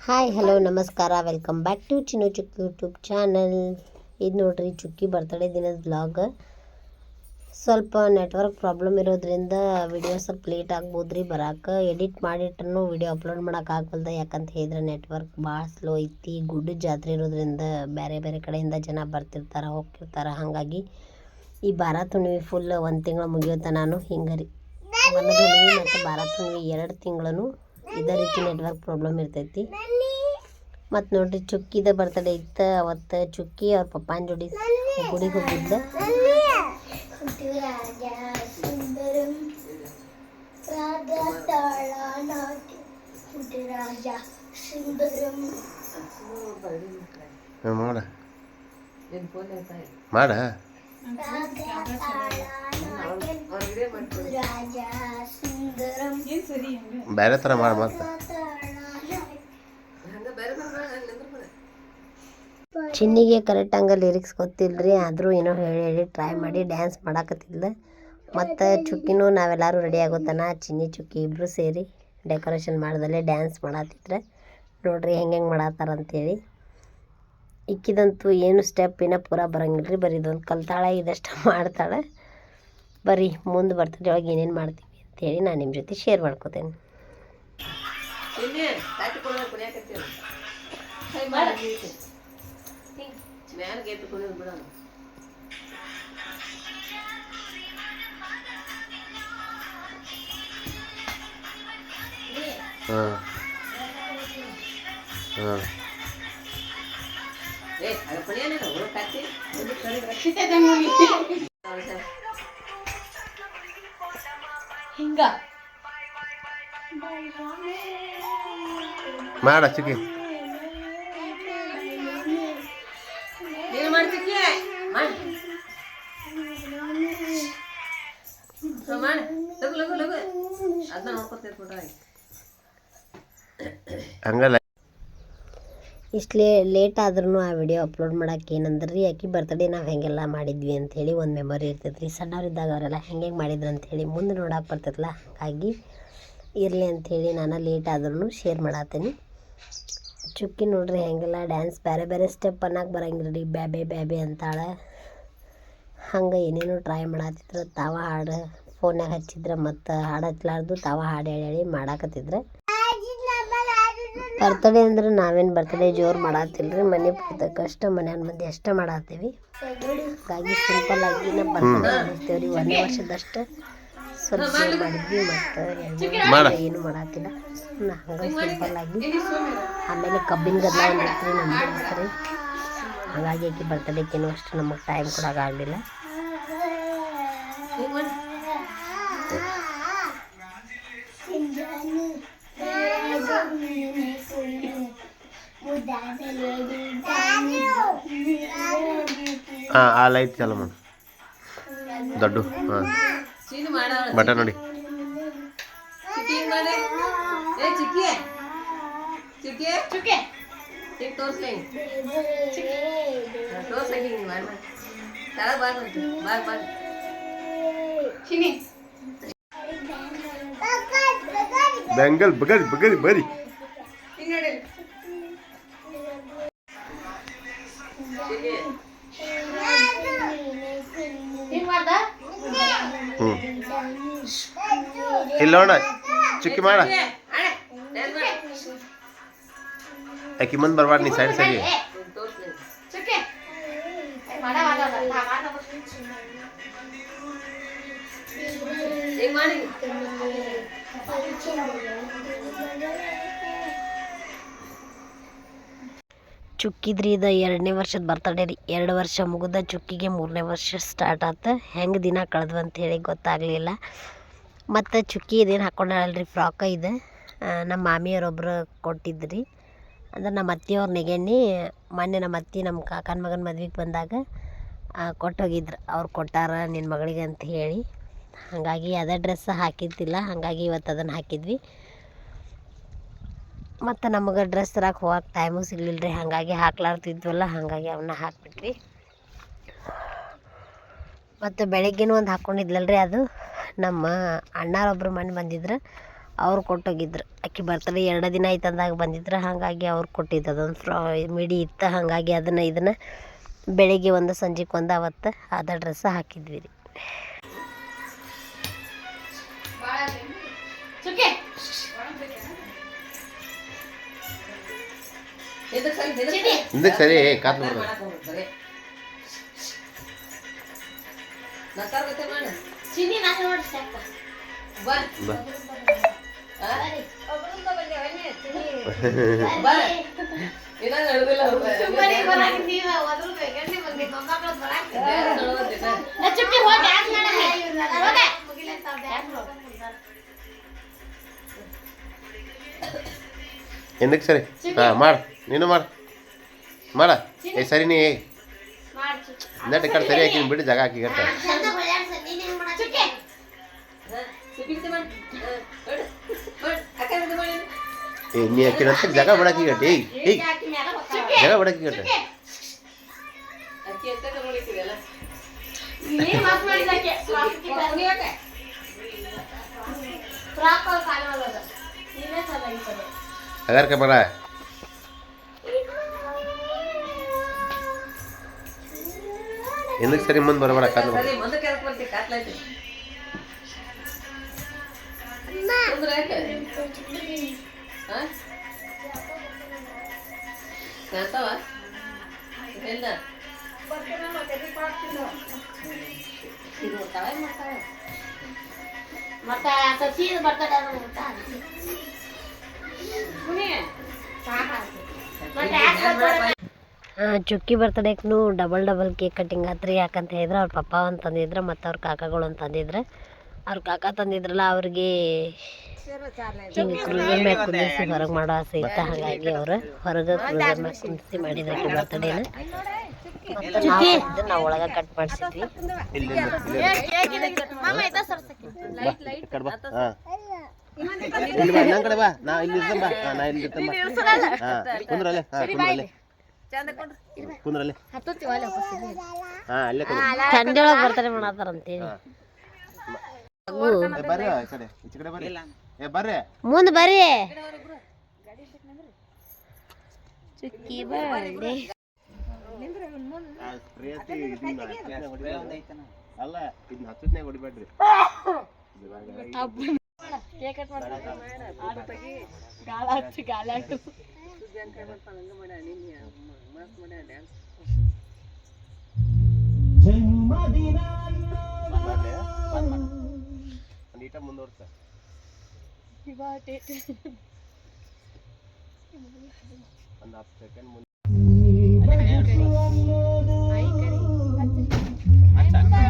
Hi, hello, ನಮಸ್ಕಾರ. Welcome back to Chinnu Chukki YouTube channel ಇದು ನೋಡ್ರಿ, ಚುಕ್ಕಿ ಬರ್ತಡೇ ದಿನದ ಬ್ಲಾಗ್ ಸ್ವಲ್ಪ ನೆಟ್ವರ್ಕ್ ಪ್ರಾಬ್ಲಮ್ ಇರೋದ್ರಿಂದ ವಿಡಿಯೋ ಸ್ವಲ್ಪ ಲೇಟ್ ಆಗ್ಬೋದು ರೀ ಬರಾಕ. ಎಡಿಟ್ ಮಾಡಿಟ್ರೂ ವಿಡಿಯೋ ಅಪ್ಲೋಡ್ ಮಾಡೋಕೆ ಆಗ್ವಲ್ದ, ಯಾಕಂತ ಹೇಳಿದ್ರೆ ನೆಟ್ವರ್ಕ್ ಭಾಳ ಸ್ಲೋ ಐತಿ. ಗುಡ್ಡ ಜಾತ್ರೆ ಇರೋದ್ರಿಂದ ಬೇರೆ ಬೇರೆ ಕಡೆಯಿಂದ ಜನ ಬರ್ತಿರ್ತಾರೆ, ಹೋಗ್ತಿರ್ತಾರೆ. ಹಾಗಾಗಿ ಈ ಭಾರತ ಹುಣ್ಣಿಮೆ ಫುಲ್ ಒಂದು ತಿಂಗಳು ಮುಗಿಯುತ್ತೆ ನಾನು. ಹಿಂಗೆ ರೀ ಮತ್ತು ಭಾರತ ಹುಣ್ಣಿಮೆ ಎರಡು ತಿಂಗಳು ಇದೇ ರೀತಿ ನೆಟ್ವರ್ಕ್ ಪ್ರಾಬ್ಲಮ್ ಇರ್ತೈತಿ. ಮತ್ತು ನೋಡ್ರಿ ಚುಕ್ಕಿದ ಬರ್ತಡೇ ಇತ್ತು, ಅವತ್ತು ಚುಕ್ಕಿ ಅವ್ರ ಪಪ್ಪಾನ ಜೋಡಿ ಗುಡಿಗೆ ಹೋಗಿದ್ದ. ಮಾಡ? ಬೇರೆ ಥರ ಮಾಡಿ ಚಿನ್ನಿಗೆ ಕರೆಕ್ಟ್ ಹಂಗೆ ಲಿರಿಕ್ಸ್ ಗೊತ್ತಿಲ್ಲರಿ ಆದರೂ ಏನೋ ಹೇಳಿ ಹೇಳಿ ಟ್ರೈ ಮಾಡಿ ಡ್ಯಾನ್ಸ್ ಮಾಡಾಕತ್ತಿದ್ಲ. ಮತ್ತು ಚುಕ್ಕಿನೂ ನಾವೆಲ್ಲರೂ ರೆಡಿ ಆಗೋತನ, ಚಿನ್ನಿ, ಚುಕ್ಕಿ ಇಬ್ಬರು ಸೇರಿ ಡೆಕೋರೇಷನ್ ಮಾಡ್ದಲ್ಲೇ ಡ್ಯಾನ್ಸ್ ಮಾಡತ್ತಿದ್ರೆ ನೋಡ್ರಿ ಹೆಂಗೆ ಹೆಂಗೆ ಮಾಡತ್ತಾರ ಅಂತೇಳಿ ಇಕ್ಕಿದಂತೂ ಏನು ಸ್ಟೆಪ್ ಇನ್ನೂ ಪೂರ ಬರಂಗಿಲ್ಲ ರೀ ಬರೀ ಇದೊಂದು ಕಲ್ತಾಳೆ ಇದಷ್ಟು ಮಾಡ್ತಾಳೆ. ಬರೀ ಮುಂದೆ ಬರ್ತದೆ ಒಳಗೆ ಏನೇನು ಮಾಡ್ತೀವಿ ಅಂತೇಳಿ ನಾನು ನಿಮ್ಮ ಜೊತೆ ಶೇರ್ ಮಾಡ್ಕೋತೇನೆ. ಹಾಂ. ಹಾಂ. ಹಿಂಗ. ಮಾಡ ಚಿಕ್ಕಿ. ನೀನು ಮಾಡ್ತಿದ್ಯ ಮಾಡಿ ಮಾಡಿ ಲಗು ಲಗು ಲಗು ಅದನ್ನ ನೋಡ್ಕೊತೀವಿ ಬಿಡ್ರಿ ಹಂಗಲ್ಲ ಇಷ್ಟು ಲೇ ಲೇಟ್ ಆದ್ರೂ ಆ ವಿಡಿಯೋ ಅಪ್ಲೋಡ್ ಮಾಡಕ್ಕೆ ಏನಂದ್ರೆ? ರೀ ಆಕೆ ಬರ್ತಡೇ ನಾವು ಹೆಂಗೆಲ್ಲ ಮಾಡಿದ್ವಿ ಅಂಥೇಳಿ ಒಂದು ಮೆಮೊರಿ ಇರ್ತೈತೆ ರೀ ಸಣ್ಣವರಿದ್ದಾಗ ಅವರೆಲ್ಲ ಹೆಂಗೆ ಮಾಡಿದ್ರು ಅಂಥೇಳಿ ಮುಂದೆ ನೋಡಕ್ಕೆ ಬರ್ತೈತಲ್ಲ ಹಾಗಾಗಿ ಇರಲಿ ಅಂಥೇಳಿ ನಾನು ಲೇಟ್ ಆದ್ರೂ ಶೇರ್ ಮಾಡತ್ತೀನಿ ಚುಕ್ಕಿ ನೋಡ್ರಿ ಹೆಂಗೆಲ್ಲ ಡ್ಯಾನ್ಸ್ ಬೇರೆ ಬೇರೆ ಸ್ಟೆಪ್ ಅನ್ನಕ್ಕೆ ಬರಂಗಿಲ್ಲ ರೀ ಬ್ಯಾಬೆ ಬ್ಯಾಬೆ ಅಂತಾಳೆ. ಹಂಗೆ ಏನೇನೋ ಟ್ರೈ ಮಾಡತ್ತಿದ್ರು ತಾವ ಹಾಡು ಫೋನ್ಯಾಗ ಹಚ್ಚಿದ್ರೆ ಮತ್ತು ಹಾಡು ಹಚ್ಲಾರ್ದು ತಾವ ಹಾಡು ಹೇಳಿ ಹೇಳಿ ಮಾಡಾಕತ್ತಿದ್ರೆ. ಬರ್ತಡೇ ಅಂದ್ರೆ ನಾವೇನು ಬರ್ತಡೇ ಜೋರು ಮಾಡತ್ತಿಲ್ಲ ರೀ ಮನೆ ಪೂರ್ತಕ್ಕಷ್ಟ ಮನ್ಯಾನ ಮಂದಿ ಅಷ್ಟೇ ಮಾಡತ್ತೀವಿ ಹಾಗಾಗಿ ಸಿಂಪಲ್ ಆಗಿ ನಮ್ಮ ಬರ್ತಡೇ ಮಾಡಿರ್ತೇವೆ ರೀ ಒಂದೇ ವರ್ಷದಷ್ಟು ಸ್ವಲ್ಪ ಮಾಡಿದ್ವಿ ಮತ್ತು ಏನು ಮಾಡತ್ತಿಲ್ಲ ಹಂಗ ಸಿಂಪಲ್ ಆಗಿ. ಆಮೇಲೆ ಕಬ್ಬಿನ ಗದ್ದಲ ಒಂದು ನಮ್ಮ ರೀ ರೀ ಹಾಗಾಗಿ ಆಕಿ ಬರ್ತಡೇಕೇನು ಅಷ್ಟು ನಮಗೆ ಟೈಮ್ ಕೊಡೋಕ್ಕಾಗಲಿಲ್ಲ ಹಾಂ ಆ ಲೈಟ್ ಚಾಲು ಮಾಡು. ದೊಡ್ಡ ಹಾಂ. ಚೀನು ಮಾಡ. ಬಟ ನೋಡಿ ಚಿಕ್ಕಿ. ಬಗಲ್ ಬಗಲ್ ಬರಿ ಚಿಕ್ಕಿ. ನೋಡಿ ಚಿನ್ನಿ ಹಿಂಗ್ ಮಾಡ್ದ ಹ್ಞೂ ಇಲ್ಲ ನೋಡ ಚಿಕ್ಕಿ ಮಾಡ ಅಣ್ಣ ಡ್ಯಾನ್ಸ್ ಮಾಡಿ ಆಕಿ ಮುಂದೆ ಬರ್ಬಾರ್ದು ನೀ ಸೈಡ್ ಸರಿ ಹಿಂಗ್ ತೋರ್ಸ್ಲಿ ಚುಕ್ಕೆ ಮಾಡ ಮಾಡ ಮಾಡ ಹಿಂಗ್ ಮಾಡಿ ಚುಕ್ಕಿದ್ರಿ ಇದು ಎರಡನೇ ವರ್ಷದ ಬರ್ತಡೇ ರೀ. ಎರಡು ವರ್ಷ ಮುಗಿದ ಚುಕ್ಕಿಗೆ ಮೂರನೇ ವರ್ಷ ಸ್ಟಾರ್ಟ್ ಆಯ್ತು ಹೆಂಗೆ ದಿನ ಕಳ್ದವು ಅಂತ ಹೇಳಿ ಗೊತ್ತಾಗಲಿಲ್ಲ. ಮತ್ತು ಚುಕ್ಕಿ ಇದೇನು ಹಾಕ್ಕೊಂಡಾಳಲ್ರಿ ಫ್ರಾಕ ಇದು. ನಮ್ಮ ಮಾಮಿಯವರೊಬ್ಬರು ಕೊಟ್ಟಿದ್ರಿ. ಅಂದ್ರೆ ನಮ್ಮ ಅತ್ತೆಯವ್ರ ನೆಗೆಣ್ಣಿ ಮೊನ್ನೆ ನಮ್ಮ ಅತ್ತೆ ನಮ್ಮ ಕಾಕನ ಮಗನ ಮದ್ವೆಗೆ ಬಂದಾಗ ಕೊಟ್ಟೋಗಿದ್ರು. ಅವ್ರು ಕೊಟ್ಟಾರ ನಿನ್ನ ಮಗಳಿಗೆ ಅಂತ ಹೇಳಿ. ಹಾಗಾಗಿ ಅದೇ ಡ್ರೆಸ್ ಹಾಕಿದ್ದಿಲ್ಲ. ಹಾಗಾಗಿ ಇವತ್ತು ಅದನ್ನು ಹಾಕಿದ್ವಿ. ಮತ್ತು ನಮಗೆ ಡ್ರೆಸ್ ತರಕ್ಕೆ ಹೋಗಕ್ಕೆ ಟೈಮು ಸಿಗಲಿಲ್ಲ ರೀ ಹಾಗಾಗಿ ಹಾಕ್ಲಾರ್ತಿದ್ವಲ್ಲ ಹಾಗಾಗಿ ಅವನ್ನ ಹಾಕ್ಬಿಟ್ವಿ. ಮತ್ತು ಬೆಳಗ್ಗೆನೂ ಒಂದು ಹಾಕ್ಕೊಂಡಿದ್ಲಲ್ರಿ ಅದು. ನಮ್ಮ ಅಣ್ಣಾರೊಬ್ರು ಮನೆ ಬಂದಿದ್ರು. ಅವ್ರು ಕೊಟ್ಟೋಗಿದ್ರು. ಆಕೆ ಬರ್ತಡೇ ಎರಡು ದಿನ ಆಯ್ತು ಅಂದಾಗ ಬಂದಿದ್ರು. ಹಾಗಾಗಿ ಅವ್ರು ಕೊಟ್ಟಿದ್ದು ಅದೊಂದು ಫ್ರಾ, ಮಿಡಿ ಇತ್ತು. ಹಾಗಾಗಿ ಅದನ್ನು ಇದನ್ನು ಬೆಳಿಗ್ಗೆ ಒಂದು ಸಂಜೆಗೆ ಒಂದು ಅವತ್ತು ಅದ ಡ್ರೆಸ್ ಹಾಕಿದ್ವಿ ರೀ ಹಿಂದಕ್ಕೆ ಸರಿ ಕಾತ್ ಬರ್ತದೆ ಮಾಡಕ್ ಹಿಂದಕ್ಕೆ ಸರಿ? ಹಾಂ ಮಾಡು. ನೀನು ಮಾಡು. ಮಾಡ. ಏ ಸರಿ ನೀ. ನೆಟ್ ಕಡೆ ಸರಿ ಹಾಕಿ ಬಿಡಿ ಜಾಗ ಹಾಕಿ ಮಾಡಿ. ಏ ನೀ ಹಾಕಿರಂತ ಜಾಗ ಬಿಡಾಕಿ ಗಟ್ಟಿ ಏಯ್ ಜಾಗ ಬಿಡಾಕಿ ಗಟ್ಟ அதான் இருக்க போகிற ఎందుకు సరే ముందు బరబర కాదు మత సీదు బట్టడారు ಚುಕ್ಕಿ ಬರ್ತಡೇಕ್ನು ಡಬಲ್ ಡಬಲ್ ಕೇಕ್ ಕಟ್ಟಿಂಗ್ ಆತ್ರಿ. ಯಾಕಂತ ಹೇಳಿದ್ರೆ ಅವ್ರ ಪಪ್ಪ ಒಂದು ತಂದಿದ್ರು ಮತ್ತು ಅವ್ರ ಕಾಕಾಗಳು ಅಂತ ತಂದಿದ್ರು. ಅವ್ರ ಕಾಕ ತಂದಿದ್ರಲ್ಲ ಅವ್ರಿಗೆ ಹಿಂಗೆ ಕ್ರೂಸರ್ ಮ್ಯಾಗ ಕುಂದಿಸಿ ಹೊರಗೆ ಮಾಡೋ ಆಸೆ ಇತ್ತು. ಹಾಗಾಗಿ ಅವರು ಹೊರಗೆ ಕ್ರೂಸರ್ ಮ್ಯಾಗ ಕುಂದಿಸಿ ಮಾಡಿದ್ರು ಬರ್ತಡೇನ ನಾವು ಒಳಗೆ ಕಟ್ ಮಾಡಿಸಿದ್ವಿ. ಇಲ್ಲಿ ಬಾ ನನ್ನ ಕಡೆ ಬಾ. ನಾ ಇಲ್ಲಿ ಇರ್ತೇನೆ ಬಾ. ಹಾ, ನಾ ಇಲ್ಲಿ ಇರ್ತೇನೆ ಬಾ. ಹಾ ಕುಂದ್ರಲ್ಲೇ. ಹಾ ಕುಂದ್ರಲ್ಲೇ. ಕುಂದ್ರಲ್ಲೇ. ಹಾ ಅಲ್ಲೇ ಕುಂದ್ರ. ಸಂಡೆ ಬರ್ತಾರೆ ಮಾಡತ್ತಾರಂತೇಳಿ ಏ ಬರ್ರಿ ಈ ಕಡೆ. ಈಚೆ ಕಡೆ ಬರ್ರಿ. ಏ ಬರ್ರಿ. ಮುಂದೆ ಬರ್ರಿ. ಚುಕ್ಕಿ ಬರ್ರಿ ಅಲ್ಲ ಇದನ್ನ ಹತ್ತನೇ ಹೊಡಿಬೇಡ್ರಿ. ಅಲ್ಲ ಇದನ್ನ ಹತ್ತನೇ ಹೊಡಿಬೇಡ್ರಿ ಬರ್ಲಿ? ಒಂದ್ ಈಟ ಮುಂದುವರ್ಸ ಒಂದು ಹತ್ತು ಸೆಕೆಂಡ್ ಮುಂದೆ ಮತ್ತೆ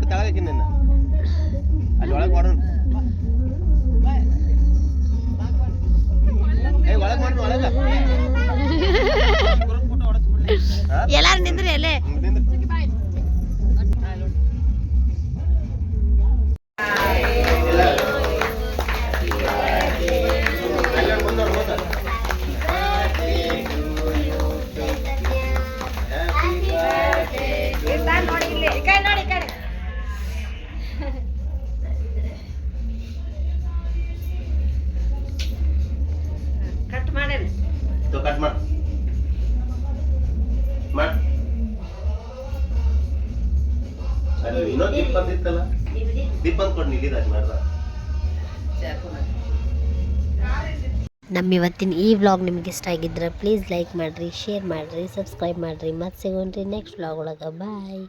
ತೊಗೊಂಬಿಟ್ಟು ತಳಗಕ್ಕೆ ನಿನ್ನ ಅಲ್ಲಿ ಒಳಗೆ ಮಾಡೋಣ ದೀಪ ಅಂದ್ಕೊಂಡು ರಾಜ್ ಮಾಡ್ದ. ನಮ್ಮ ಇವತ್ತಿನ ಈ ವ್ಲಾಗ್ ನಿಮ್ಗೆ ಇಷ್ಟ ಆಗಿದ್ರೆ ಪ್ಲೀಸ್ ಲೈಕ್ ಮಾಡ್ರಿ ಶೇರ್ ಮಾಡಿರಿ ಸಬ್ಸ್ಕ್ರೈಬ್ ಮಾಡ್ರಿ. ಮತ್ತೆ ಸಿಗೋಣ್ರಿ ನೆಕ್ಸ್ಟ್ ವ್ಲಾಗ್ ಒಳಗೆ. ಬಾಯ್